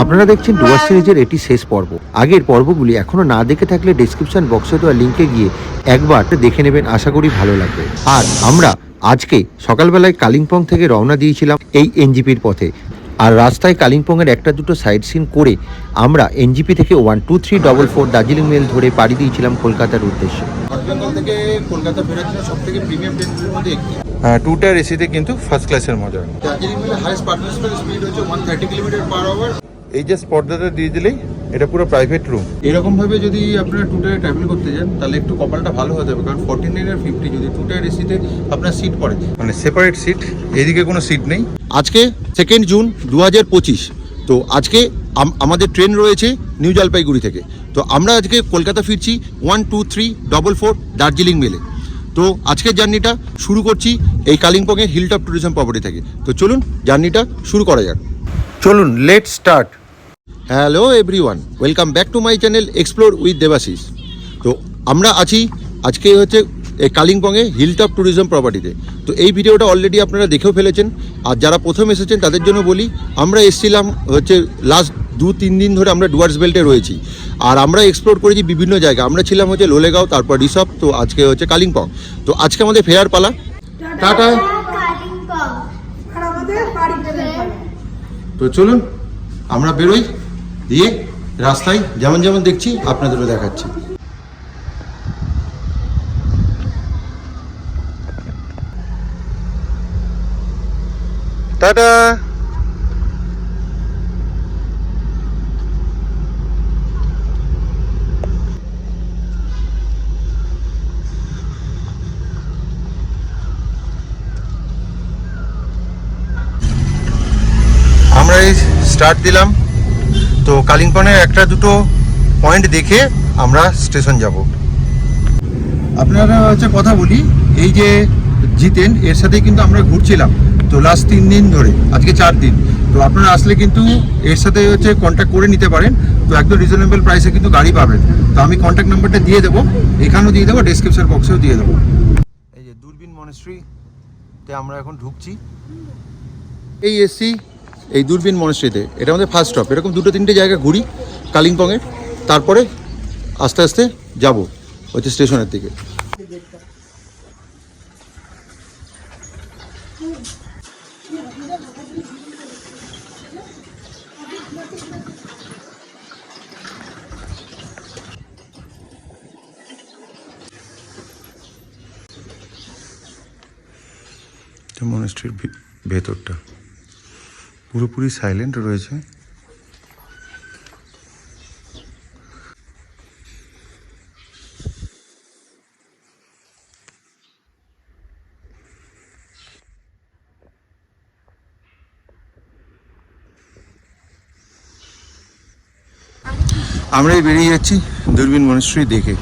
আপনারা দেখছেন ডুয়ার সিরিজের এটি শেষ পর্ব। আগের পর্বগুলি এখনও না দেখে থাকলে ডিসক্রিপশন বক্সে দেওয়া লিঙ্কে গিয়ে একবার দেখে নেবেন আশা করি ভালো লাগবে। আর আমরা আজকে সকালবেলায় কালিম্পং থেকে রওনা দিয়েছিলাম এই এনজিপির পথে। আর রাস্তায় কালিম্পংয়ের একটা দুটো সাইড সিন করে আমরা এনজিপি থেকে one two three double four Darjeeling mail ধরে পাড়ি দিয়েছিলাম কলকাতার উদ্দেশ্যে। নর্থ বেঙ্গল থেকে কলকাতা ফেরার জন্য সব প্রিমিয়াম ট্রেনগুলোর মধ্যে একটি। টু টায়ার এসিতে কিন্তু ফার্স্ট ক্লাসের মজা। দার্জিলিং মেলে হাইস্ট স্পিড হচ্ছে one thirty kilometre per hour এই যে স্পর্দাটা দিয়ে দিলেই এটা পুরো প্রাইভেট রুম এরকম ভাবে যদি আপনারা টু টায়ারে ট্রাভেল করতে যান তাহলে একটু কপালটা ভালো হতে হবে কারণ ফোর্টি নাইন আর ফিফটি যদি টু টায়ার এসিতে আপনার সিট পড়ে। মানে সেপারেট সিট এদিকে কোনো সিট নেই। আজকে সেকেন্ড জুন দু হাজার পঁচিশ তো আজকে আম- আমাদের ট্রেন রয়েছে নিউ জলপাইগুড়ি থেকে। তো আমরা আজকে কলকাতা ফিরছি one two three double four Darjeeling মেলে তো আজকের জার্নিটা শুরু করছি এই কালিম্পংয়ের হিলটপ ট্যুরিজম প্রপার্টি থেকে। তো চলুন জার্নিটা শুরু করা যাক। চলুন let start hello everyone welcome back to my channel explore with Debashish তো আমরা আছি আজকে হচ্ছে এই কালিম্পংয়ে হিল হিলটপ ট্যুরিজম প্রপার্টিতে তো এই ভিডিওটা অলরেডি আপনারা দেখেও ফেলেছেন। আর যারা প্রথম এসেছেন তাদের জন্য বলি আমরা এসেছিলাম হচ্ছে লাস্ট দু তিন দিন ধরে আমরা ডুয়ার্স বেল্টে রয়েছি। আর আমরা এক্সপ্লোর করেছি বিভিন্ন জায়গা। আমরা ছিলাম হচ্ছে লোলেগাঁও তারপর রিসপ তো আজকে হচ্ছে কালিম্পং। তো আজকে আমাদের ফেরার পালা। টাটা। তো চলুন আমরা বেরোই। দিয়ে রাস্তায় যেমন যেমন দেখছি আপনাদেরও দেখাচ্ছি। টাটা। আমরা এই স্টার্ট দিলাম। তো কালিম্পংয়ের একটা দুটো পয়েন্ট দেখে আমরা স্টেশন যাব। আপনারা হচ্ছে কথা বলি এই যে জিতেন এর সাথে কিন্তু আমরা ঘুরছিলাম। তো লাস্ট তিন দিন ধরে আজকে চার দিন। তো আপনারা আসলে কিন্তু এর সাথে হচ্ছে কন্ট্যাক্ট করে নিতে পারেন। তো একদম রিজনেবল প্রাইসে কিন্তু গাড়ি পাবেন। তো আমি কন্ট্যাক্ট নাম্বারটা দিয়ে দেবো এখানেও দিয়ে দেবো ডেসক্রিপশন বক্সেও দিয়ে দেবো। এই যে দূরবীন মনেস্ট্রিতে আমরা এখন ঢুকছি। এই এসছি এই দূরবীন মনস্ট্রিতে এটা আমাদের ফার্স্ট স্টপ এরকম দুটো তিনটে জায়গা ঘুরি কালিম্পংয়ের তারপরে আস্তে আস্তে যাব হচ্ছে স্টেশনের দিকে। মনেস্ট্রির ভেতরটা। পুরোপুরি সাইলেন্ট রয়েছে। আমরাই বেরিয়ে যাচ্ছি দূরবীন মনেস্ট্রি দেখে।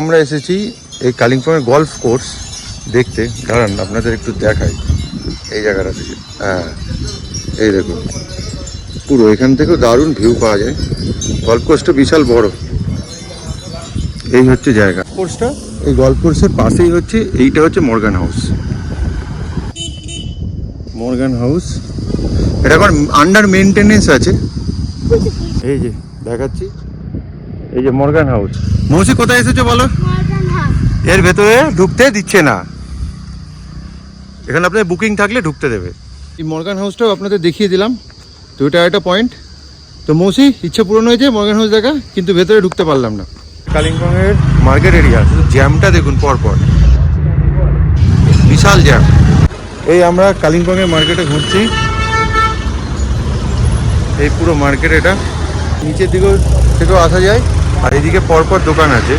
আমরা এসেছি এই কালিম্পংয়ের গলফ কোর্স দেখতে। দাঁড়ান, আপনাদের একটু দেখাই। এই জায়গাটা থেকে। হ্যাঁ। এই দেখুন। পুরো এখান থেকেও দারুণ ভিউ পাওয়া যায়। গল্ফ কোর্সটা বিশাল বড়। এই হচ্ছে জায়গা। কোর্সটা এই গল্ফ কোর্সের পাশেই হচ্ছে এইটা হচ্ছে মর্গান হাউস। Morgan house. এটা এখন আন্ডার মেনটেনেন্স আছে। এই যে দেখাচ্ছি। এই যে মর্গান হাউস। মৌসি কোথায় এসেছ বলো? এর ভেতরে ঢুকতে দিচ্ছে না। এখানে আপনার বুকিং থাকলে ঢুকতে দেবে। এই মর্গান হাউসটাও আপনাদের দেখিয়ে দিলাম। তো এটা একটা পয়েন্ট তো মৌসি, ইচ্ছে পূরণ হয়েছে মর্গান হাউস দেখা, কিন্তু ভেতরে ঢুকতে পারলাম না। কালিম্পংয়ের মার্কেট এরিয়া জ্যামটা দেখুন পরপর। বিশাল জ্যাম এই আমরা কালিম্পংয়ের মার্কেটে ঘুরছি। এই পুরো মার্কেট এটা। নিচের দিকেও থেকেও আসা যায়। আর এদিকে পরপর দোকান আছে।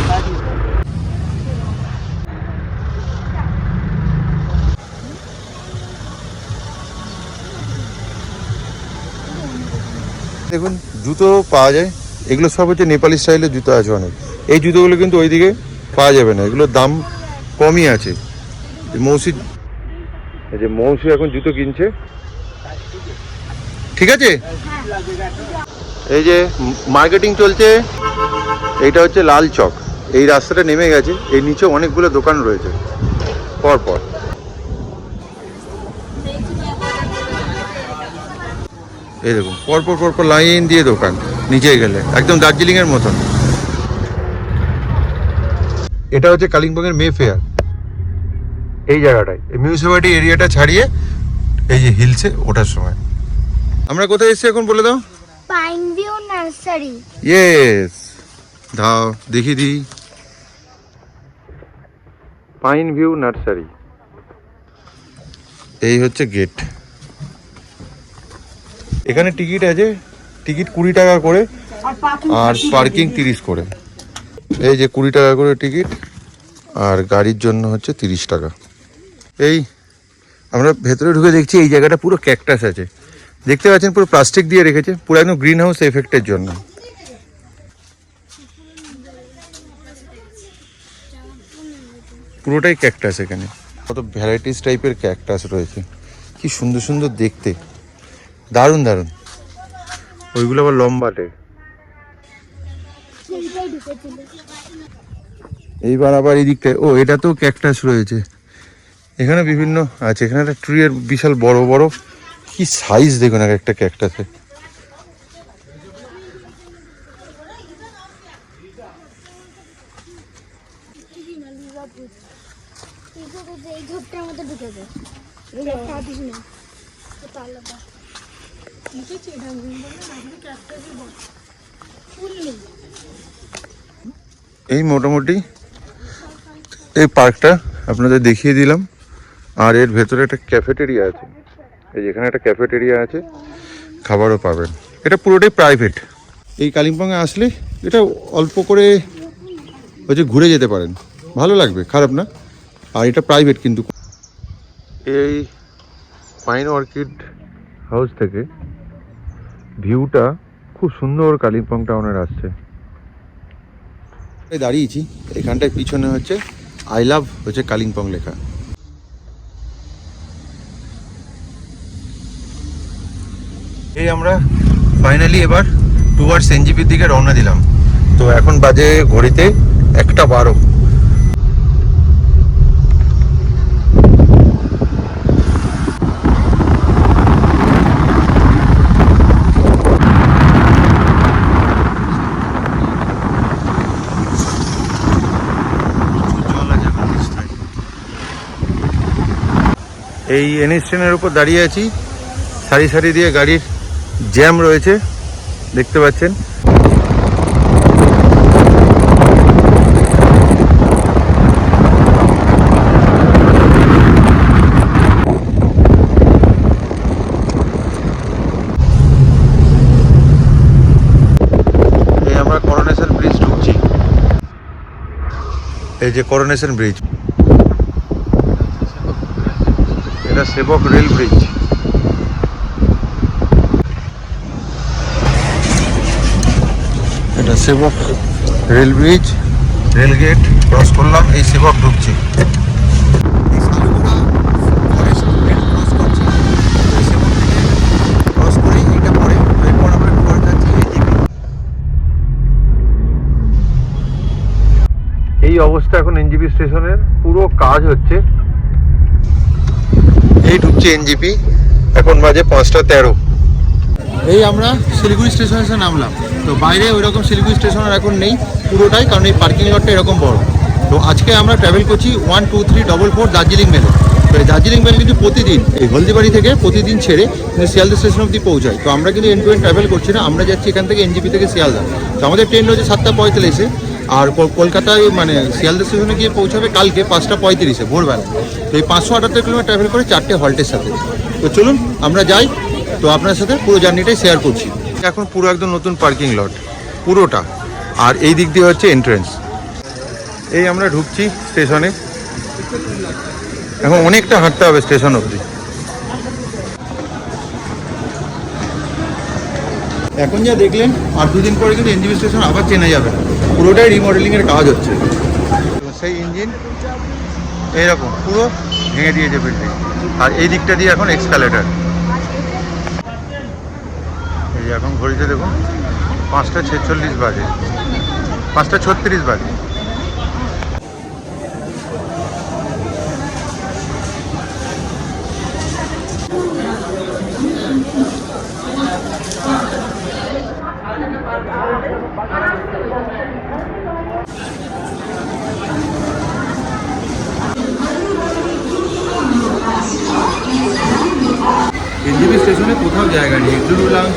দেখুন, জুতো পাওয়া যায়। এগুলো সব হচ্ছে নেপালি স্টাইলের জুতো আছে অনেক। এই জুতোগুলো কিন্তু ওইদিকে পাওয়া যাবে না। এগুলোর দাম কমই আছে। মৌসি যে মৌসি এখন জুতো কিনছে। ঠিক আছে? এই যে মার্কেটিং চলছে। এইটা হচ্ছে লাল চক। এই রাস্তাটা নেমে গেছে। এই নিচে অনেকগুলো দোকান রয়েছে। পর এই দেখুন পরপর পরপর লাইন দিয়ে দোকান নিচে গেলে একদম দার্জিলিংয়ের মতন। এটা হচ্ছে কালিম্পংয়ের মে ফেয়ার এই জায়গাটায় এই মিউনিসিপ্যালিটি এরিয়াটা ছাড়িয়ে এই যে হিলসে ওঠার সময়। আমরা কোথায় এসেছি এখন বলে দাও? পাইন ভিউ নার্সারি ইয়েস দাও দেখি দি। পাইন ভিউ নার্সারি এই হচ্ছে গেট এখানে টিকিট আছে, টিকিট কুড়ি টাকা করে আর পার্কিং তিরিশ করে। এই যে কুড়ি টাকা করে টিকিট, আর গাড়ির জন্য হচ্ছে তিরিশ টাকা। এই, আমরা ভেতরে ঢুকে দেখছি এই জায়গাটা পুরো ক্যাকটাস আছে। দেখতে পাচ্ছেন পুরো প্লাস্টিক দিয়ে রেখেছে, পুরো একদম গ্রিন হাউস এফেক্টের জন্য। পুরোটাই ক্যাকটাস এখানে। কত ভ্যারাইটিস টাইপের ক্যাকটাস রয়েছে। কি সুন্দর সুন্দর দেখতে। দারুণ দারুণ। ওইগুলো আবার লম্বাটে এইবার আবার এই দিকটায় ও এটা তো ক্যাকটাস রয়েছে। এখানে বিভিন্ন আছে এখানে একটা ট্রি এর বিশাল বড় বড়। কি সাইজ দেখুন এক একটা ক্যাকটাসে এই ঝোপটার মধ্যে ঢুকে যায়। এই মোটামুটি এই পার্কটা আপনাদের দেখিয়ে দিলাম। আর এর ভেতরে একটা ক্যাফেটেরিয়া আছে। এই যেখানে একটা ক্যাফেটেরিয়া আছে, খাবারও পাবেন। এটা পুরোটাই প্রাইভেট এই কালিম্পংয়ে আসলে এটা অল্প করে হচ্ছে ঘুরে যেতে পারেন। ভালো লাগবে, খারাপ না। আর এটা প্রাইভেট কিন্তু। এই পাইন অর্কিড হাউস থেকে ভিউটা খুব সুন্দর কালিম্পং টাউনের আসছে। দাঁড়িয়েছি, এখানটায় পিছনে হচ্ছে আই লাভ হচ্ছে কালিম্পং লেখা। এই আমরা ফাইনালি এবার টুয়ার্ডস এনজিপির দিকে রওনা দিলাম। তো এখন বাজে ঘড়িতে একটা বারো। এই এনএস ট্রেনের উপর দাঁড়িয়ে আছি। সারি সারি দিয়ে গাড়ির জ্যাম রয়েছে। দেখতে পাচ্ছেন। এই যে করোনেশন ব্রিজ এটা সেবক রেল ব্রিজ। এটা Sevok rail bridge. Rail gate cross করলাম এই সেবক ঢুকছে। এই অবস্থা এখন এনজিপি স্টেশনের। পুরো কাজ হচ্ছে এই ঢুকছে এনজিপি এখন বাজে পাঁচটা তেরো। এই আমরা শিলিগুড়ি স্টেশনে এসে নামলাম। তো বাইরে ওই রকম শিলিগুড়ি স্টেশন আর এখন নেই পুরোটাই, কারণ এই পার্কিং লটটা এরকম বড়। তো আজকে আমরা ট্রাভেল করছি one two three double four Darjeeling মেলে তো এই দার্জিলিং মেল কিন্তু প্রতিদিন, এই হলদিবাড়ি থেকে প্রতিদিন ছেড়ে কিন্তু শিয়ালদা স্টেশন অব্দি পৌঁছায়। তো আমরা কিন্তু এন টু এন ট্রাভেল করছি না, আমরা যাচ্ছি এখান থেকে এনজিপি থেকে শিয়ালদা। তো আমাদের ট্রেন রয়েছে সাতটা পঁয়তাল্লিশে। আর কল- কলকাতায় মানে শিয়ালদা স্টেশনে গিয়ে পৌঁছাবে কালকে পাঁচটা পঁয়ত্রিশে ভোরবেলা। তো এই পাঁচশো আটাত্তর কিলোমিটার ট্রাভেল করে চারটে হল্টের সাথে। তো চলুন আমরা যাই। তো আপনার সাথে পুরো জার্নিটাই শেয়ার করছি। এখন পুরো একদম নতুন পার্কিং লট পুরোটা। আর এই দিক দিয়ে হচ্ছে এন্ট্রেন্স এই আমরা ঢুকছি স্টেশনে। এখন অনেকটা হাঁটতে হবে স্টেশন অবধি। এখন যা দেখলেন আর দুদিন পরে কিন্তু এনজিবি স্টেশন আবার চেনা যাবে না। পুরোটাই রিমডেলিং এর কাজ হচ্ছে। সেই ইঞ্জিন এইরকম, পুরো ভেঙে দিয়েছে বিল্ডিং আর এই দিকটা দিয়ে এখন এক্সকালেটার এই এখন ঘড়িতে দেখুন, পাঁচটা ছেচল্লিশ বাজে। পাঁচটা ছত্রিশ বাজে।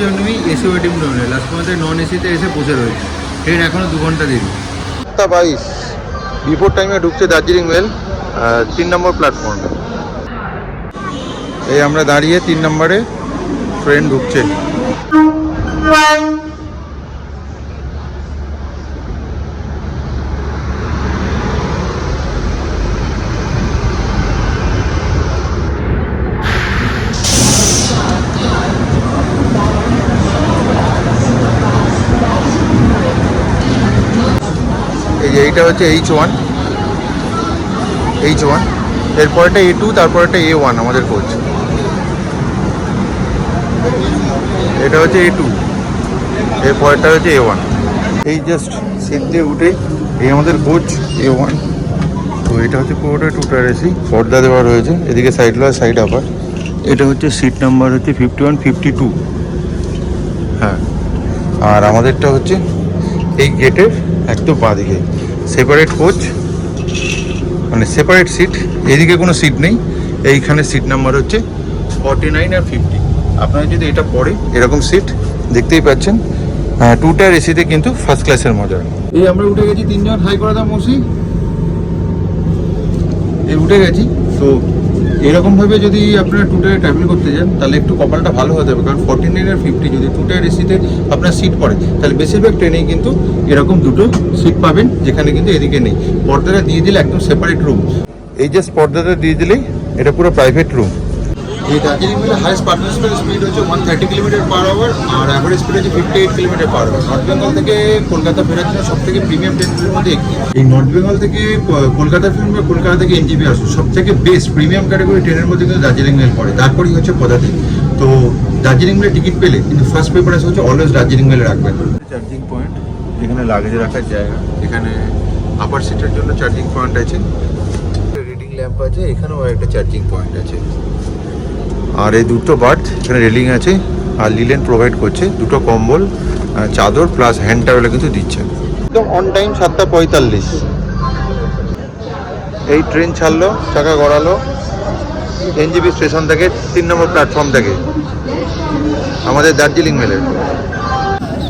লাউঞ্জে এসি ওয়েটিং রুম লাস্ট পর্যন্ত নন এসিতে এসে পৌঁছে রয়েছে। ট্রেন এখনও দু ঘণ্টা দেরি। সাতটা বাইশ। বিফোর টাইমে ঢুকছে দার্জিলিং মেল তিন নম্বর প্ল্যাটফর্মে এই আমরা দাঁড়িয়ে তিন নম্বরে ট্রেন ঢুকছে এই যে এইটা হচ্ছে এইচ ওয়ান এইচ ওয়ান এরপরটা এ টু তারপরটা এ ওয়ান আমাদের কোচ এটা হচ্ছে এ টু এরপরটা হচ্ছে এ ওয়ান এই জাস্ট সিট দিয়ে উঠে এই আমাদের কোচ এ ওয়ান তো এটা হচ্ছে পুরোটা টু টায়ার এসি পর্দা দেওয়া রয়েছে, এদিকে সাইড লোয়ার সাইড আপার এটা হচ্ছে সিট নাম্বার হচ্ছে ফিফটি ওয়ান ফিফটি টু হ্যাঁ। আর আমাদেরটা হচ্ছে এই গেটের একদম বাঁদিকে সেপারেট কোচ মানে সেপারেট সিট এদিকে কোনো সিট নেই, এইখানে সিট নাম্বার হচ্ছে ফর্টি নাইন আর ফিফটি আপনারা যদি এটা পড়ে, এরকম সিট দেখতেই পাচ্ছেন টু টায়ার এসিতে কিন্তু ফার্স্ট ক্লাসের মজা। এই আমরা উঠে গেছি তিনজন হাই করা দাম মসি। এই উঠে গেছি, তো এরকমভাবে যদি আপনারা টু টায়ারে ট্রাভেল করতে যান, তাহলে একটু কপালটা ভালো হতে হবে। কারণ ফর্টি নাইন আর ফিফটি যদি টু টায়ার এসিতে আপনার সিট পড়ে, তাহলে বেশিরভাগ ট্রেনেই কিন্তু এরকম দুটো সিট পাবেন, যেখানে কিন্তু এদিকে নেই। পর্দাটা দিয়ে দিলে একদম সেপারেট রুম এই যে পর্দাটা দিয়ে দিলেই এটা পুরো প্রাইভেট রুম এই দার্জিলিং মেলে হাইস্ট পারমিশনাল স্পিড হচ্ছে one thirty kilometre per hour আর অ্যাভারেজ স্পিড হচ্ছে fifty eight kilometre per hour north Bengal থেকে কলকাতা ফেরার জন্য সব থেকে প্রিমিয়াম ট্রেনগুলোর মধ্যে একটি। এই নর্থ বেঙ্গল থেকে কলকাতা ফিল্ম বা কলকাতা থেকে এনজিপি আসুন সব থেকে বেস্ট প্রিমিয়াম ক্যাটাগরি ট্রেনের মধ্যে কিন্তু দার্জিলিং মেল পড়ে। তারপরেই হচ্ছে পদাতিক। তো দার্জিলিং মেলে টিকিট পেলে কিন্তু ফার্স্ট প্রেফারেন্স হচ্ছে অলওয়েজ দার্জিলিং মেলে রাখবেন। চার্জিং পয়েন্ট যেখানে লাগেজ রাখার জায়গা এখানে আপার সিটের জন্য চার্জিং পয়েন্ট আছে। রিডিং ল্যাম্প আছে এখানেও একটা চার্জিং পয়েন্ট আছে। আর এই দুটো বার্থ এখানে রেলিং আছে, আর লিলেন প্রোভাইড করছে, দুটো কম্বল চাদর প্লাস হ্যান্ড টাওয়েল কিন্তু দিচ্ছে। একদম অন টাইম সাতটা পঁয়তাল্লিশ। এই ট্রেন ছাড়লো, চাকা গড়ালো, এনজিবি স্টেশন থেকে তিন নম্বর প্ল্যাটফর্ম থেকে। আমাদের দার্জিলিং মেলের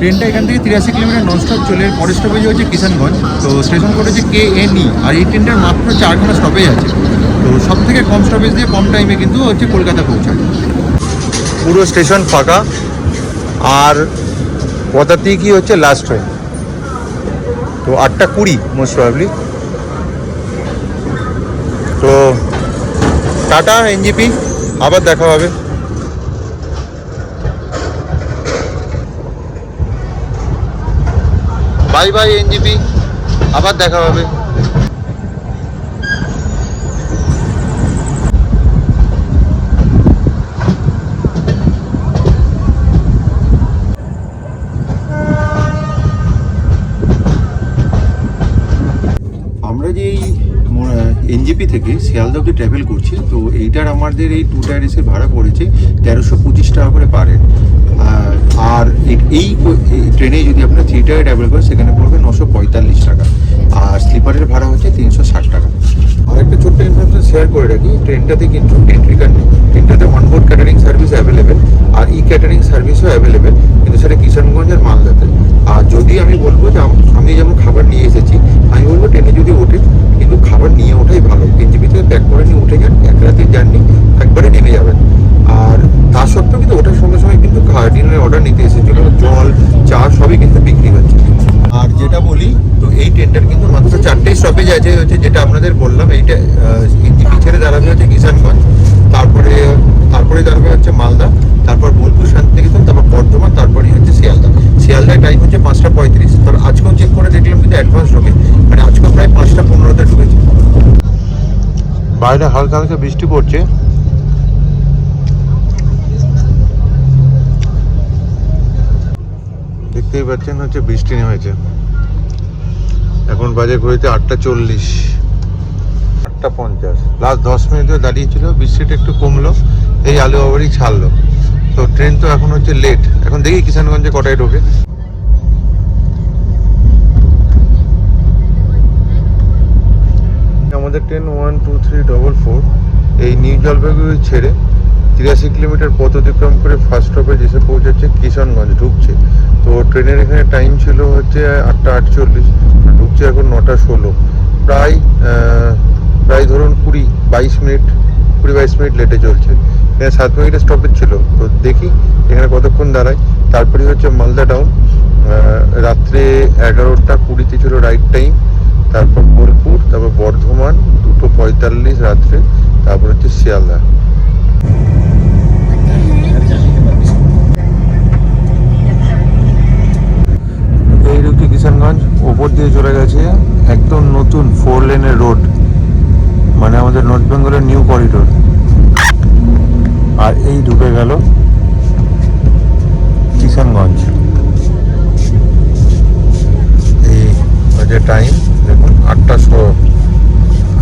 ট্রেনটা এখান থেকে তিরাশি কিলোমিটার ননস্টপ চলে পরের স্টপেজ হচ্ছে কিষানগঞ্জ। তো স্টেশন কোড হচ্ছে কে এন ই। আর এই ট্রেনটার মাত্র চারখানা স্টপেজ আছে। তো সব থেকে কম স্টপেজ দিয়ে কম টাইমে কিন্তু হচ্ছে কলকাতা পৌঁছায়। পুরো স্টেশন ফাঁকা। আর পদাতি কি হচ্ছে লাস্ট ট্রেন তো আটটা কুড়ি মোস্ট প্রবলি তো টাটা, এনজিপি। আবার দেখা হবে। বাই বাই এনজিপি আবার দেখা হবে আমরা যে এই এনজিপি থেকে শিয়ালদা অব্দি ট্রাভেল করছি, তো এইটার আমাদের এই টু টায়ার এসে ভাড়া পড়েছে তেরোশো পঁচিশ টাকা করে পারে আর এই- ট্রেনে যদি আপনার থ্রি টায়ার ট্রাভেল করেন সেখানে পড়বে নশো পঁয়তাল্লিশ টাকা। আর স্লিপারের ভাড়া হচ্ছে তিনশো ষাট টাকা। আর একটা ছোট্ট ইনফরমেশন শেয়ার করে রাখি ট্রেনটাতে কিন্তু এন্ট্রি কার্ড নেই। ট্রেনটাতে অনবোর্ড ক্যাটারিং সার্ভিস অ্যাভেলেবেল আর ই ক্যাটারিং সার্ভিসও অ্যাভেলেবেল কিন্তু সেটা কিষানগঞ্জ আর মালদাতে। আর যদি আমি বলব যে আমি যেমন খাবার নিয়ে এসেছি, আমি বলব ট্রেনে যদি ওঠে খাবার নিয়ে ওঠাই ভালো। পৃথিবীতে প্যাক করে নিয়ে উঠে যান, এক রাতের জার্নি একবারে নেমে যাবেন। আর তা সত্ত্বেও কিন্তু ওঠার সঙ্গে সঙ্গে কিন্তু ডিনারের অর্ডার নিতে এসেছিল, জল, চা সবই কিন্তু বিক্রি হচ্ছে। আর যেটা বলি, তো এই ট্রেনটার কিন্তু মাত্র চারটেই স্টপেজ আছে হচ্ছে যেটা আপনাদের বললাম, এইটা ছেড়ে দাঁড়াবে হচ্ছে কিষানগঞ্জ, তারপরে তারপরে দাঁড়াবে হচ্ছে মালদা, তারপর বোলপুর, শান্তিনিকেতন, তারপর বর্ধমান, তারপরেই হচ্ছে শিয়ালদা। শিয়ালদায় টাইম হচ্ছে পাঁচটা পঁয়ত্রিশ। তার আজকেও চেক করে দেখলাম কিন্তু অ্যাডভান্স ঢোকে মানে আজকেও প্রায় পাঁচটা পনেরোতে ঢুকেছে। বাইরে হালকা হালকা বৃষ্টি পড়ছে। দেখতেই পাচ্ছেন হচ্ছে বৃষ্টি নেমেছে। এখন বাজে ঘড়িতে আটটা চল্লিশ। আটটা পঞ্চাশ। লাস্ট দশ মিনিট ধরে দাঁড়িয়েছিল, বৃষ্টিটা একটু কমলো, এই আলু আবারই ছাড়লো। তো ট্রেন তো এখন হচ্ছে লেট এখন দেখি কিষানগঞ্জে কটায় ঢোকে। আমাদের train one two three double four এই নিউ জলপাইগুড়ি ছেড়ে তিরাশি কিলোমিটার পথ অতিক্রম করে ফার্স্ট স্টপে এসে পৌঁছাচ্ছে কিষানগঞ্জ, ঢুকছে। ট্রেনের এখানে টাইম ছিল হচ্ছে আটটা আটচল্লিশ ঢুকছে এখন নটা ষোলো। প্রায় প্রায় ধরুন কুড়ি, বাইশ মিনিট, কুড়ি বাইশ মিনিট লেটে চলছে। এখানে সাত মিনিটের স্টপেজ ছিল। তো দেখি এখানে কতক্ষণ দাঁড়ায়। তারপরে হচ্ছে মালদা টাউন রাত্রে এগারোটা কুড়িতে ছিল রাইট টাইম তারপর বোলপুর, তারপর বর্ধমান, দুটো পঁয়তাল্লিশ রাত্রে, তারপর হচ্ছে শিয়ালদা এই রুটি কিষানগঞ্জ ওপর দিয়ে চলে গেছে একদম নতুন ফোর লেনের রোড মানে আমাদের নর্থ বেঙ্গলের নিউ করিডোর আর এই ঢুকে গেল কিষানগঞ্জ এই হচ্ছে টাইম দেখুন, আটটা ষোলো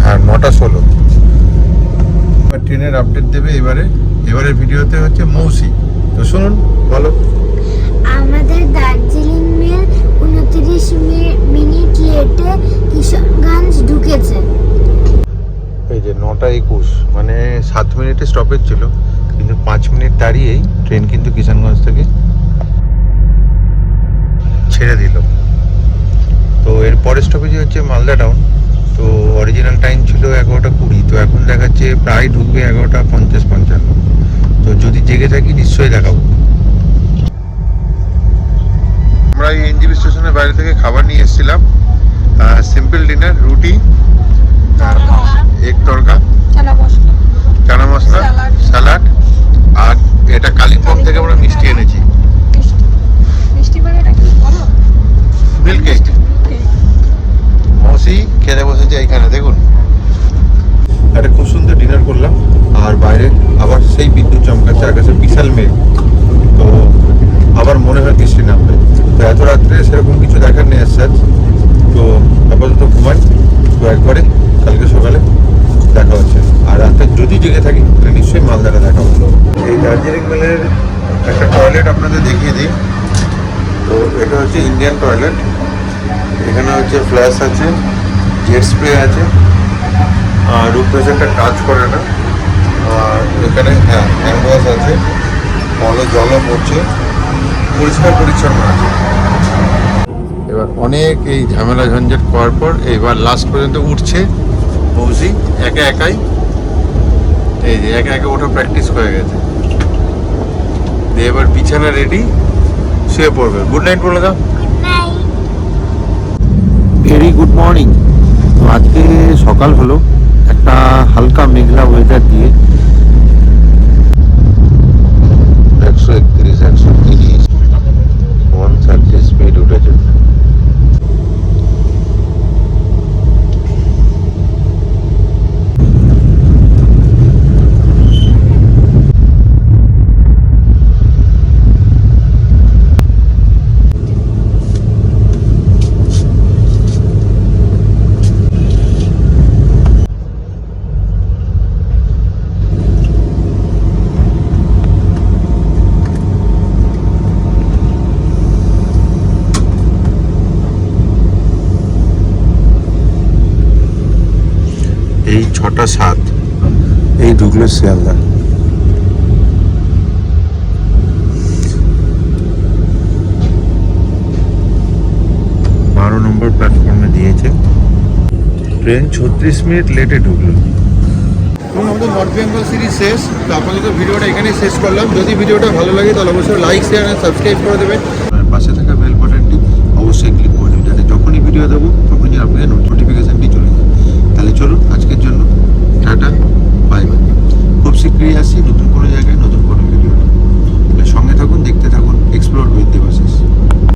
হ্যাঁ নটা ষোলো। এবার ট্রেনের আপডেট দেবে এবারে। এবারের ভিডিওতে হচ্ছে মৌসি। তো শুনুন, বলো। আমাদের দার্জিলিং উনত্রিশ মিনিট লেটে ঢুকেছে। এই যে নটা একুশ মানে সাত মিনিটে স্টপেজ ছিল, কিন্তু পাঁচ মিনিট দাঁড়িয়েই ট্রেন কিন্তু কিষানগঞ্জ থেকে ছেড়ে দিল। তো এর পরের স্টপেজে হচ্ছে মালদা টাউন তো অরিজিনাল টাইম ছিল এগারোটা কুড়ি, তো এখন দেখাচ্ছে প্রায় ঢুকবে এগারোটা পঞ্চাশ পঞ্চান্ন তো যদি জেগে থাকি নিশ্চয়ই দেখাবো। আমরা এই এনজিবি স্টেশনের বাইরে থেকে খাবার নিয়ে এসেছিলাম সিম্পল ডিনার রুটি এক তরকা চানা মশলা। স্যালাড আর এটা কালিম্পং থেকে আমরা মিষ্টি এনেছি। মিষ্টি। মানে এটা কি? বলো। মিল্ক কেক মৌসি খেতে বসেছে এইখানে দেখুন। একটা খুব সুন্দর ডিনার করলাম আর বাইরে আবার সেই বিদ্যুৎ চমকাচ্ছে আকাশে বিশাল মেঘ। তো আবার মনে হয় বৃষ্টি নামবে। তো এত রাত্রে সেরকম কিছু দেখার নেই স্যার তো আপাতত ঘুমাই। তো একবারে কালকে সকালে দেখা হচ্ছে। আর রাতে যদি জেগে থাকি, তাহলে নিশ্চয়ই মালদাটা দেখা হলো এই দার্জিলিং মেলের একটা টয়লেট আপনাদের দেখিয়ে দিই। তো এটা হচ্ছে ইন্ডিয়ান টয়লেট এখানে হচ্ছে ফ্ল্যাশ আছে জেট স্প্রে আছে, আর রুম প্রেশারটা কাজ করে না। আর এখানে হ্যাঁ হ্যান্ড ওয়াশ আছে। ভালো জলও পড়ছে। পরিষ্কার পরিচ্ছন্ন আছে। এবার অনেক এই ঝামেলা ঝঞ্ঝট করার পর এবার লাস্ট পর্যন্ত উঠছে মৌসি একা একাই। এই যে একা একা ওঠা প্র্যাকটিস হয়ে গেছে। এবার বিছানা রেডি শুয়ে পড়বে। গুড নাইট বলে দাও ভেরি গুড মর্নিং তো আজকে সকাল হলো, একটা হালকা মেঘলা ওয়েদার দিয়ে একশো একত্রিশ, একশো স্পিড উঠেছে প্ল্যাটফর্মে দিয়েছে। ট্রেন ছত্রিশ মিনিট লেটে ঢুকলো। আমাদের নর্থ বেঙ্গল সিরিজ শেষ। তো আপনাদের ভিডিওটা এখানেই শেষ করলাম। যদি ভিডিওটা ভালো লাগে, তাহলে অবশ্যই লাইক শেয়ার আর সাবস্ক্রাইব করে দেবেন। পাশে থাকা বেল বাটনটি অবশ্যই ক্লিক করে দেবেন, যাতে যখনই ভিডিও দেবো, তখনই আপনাদের নোটিফিকেশানটি চলে যায়। তাহলে চলুন, আজকের জন্য টাটা বাই বাই খুব শীঘ্রই আসি